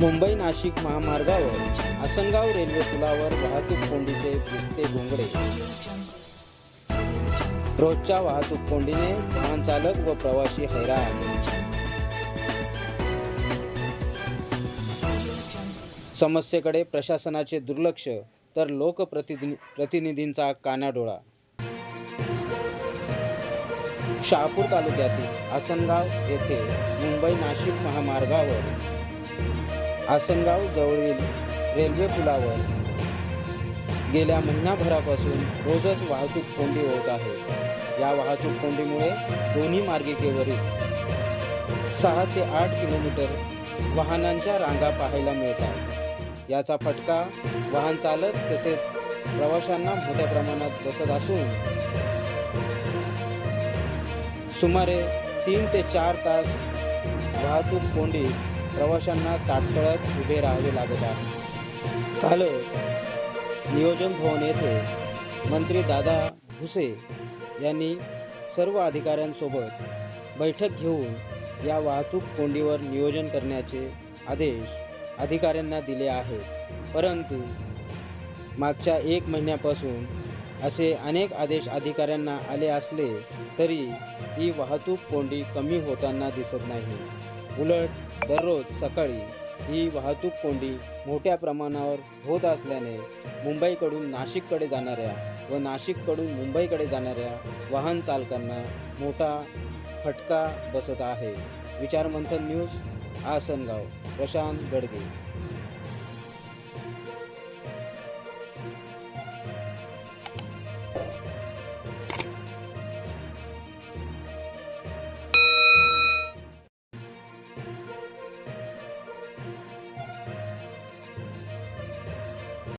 मुंबई नाशिक महामार्गावर आसनगाव रेल्वे पुलावर वाहतूक कोंडीचे दिसते घोंगडे. रोजच्या वाहतूक कोंडीने वाहन चालक व प्रवासी हैराण. समस्येकडे प्रशासनाचे दुर्लक्ष तर लोकप्रतिनिधी प्रतिनिधींचा कानाडोळा. शहापूर तालुक्यातील आसनगाव येथे मुंबई नाशिक महामार्गावर आसनगाव जवळील रेल्वे पुलावर गेल्या महिनाभरापासून रोजच वाहतूक कोंडी होत आहे. या वाहतूक कोंडीमुळे दोन्ही मार्गिकेवरील सहा ते आठ किलोमीटर वाहनांच्या रांगा पाहायला मिळतात. याचा फटका वाहन चालक तसेच प्रवाशांना मोठ्या प्रमाणात बसत असून सुमारे तीन ते चार तास वाहतूक कोंडीत प्रवाशांना ताटकळत उभे राहावे लागत आहे. कालच नियोजन भवन येथे मंत्री दादा भुसे यांनी सर्व अधिकाऱ्यांसोबत बैठक घेऊन या वाहतूक कोंडीवर नियोजन करण्याचे आदेश अधिकाऱ्यांना दिले आहेत. परंतु मागच्या एक महिन्यापासून असे अनेक आदेश अधिकाऱ्यांना आले असले तरी ही वाहतूक कोंडी कमी होताना दिसत नाही. उलट दररोज सकाळी ही वाहतूक कोंडी मोठ्या प्रमाणावर होत असल्याने मुंबईकडून नाशिककडे जाणाऱ्या व नाशिककडून मुंबईकडे जाणाऱ्या वाहन चालकांना मोठा फटका बसत आहे. विचारमंथन न्यूज आसनगाव प्रशांत गडगे.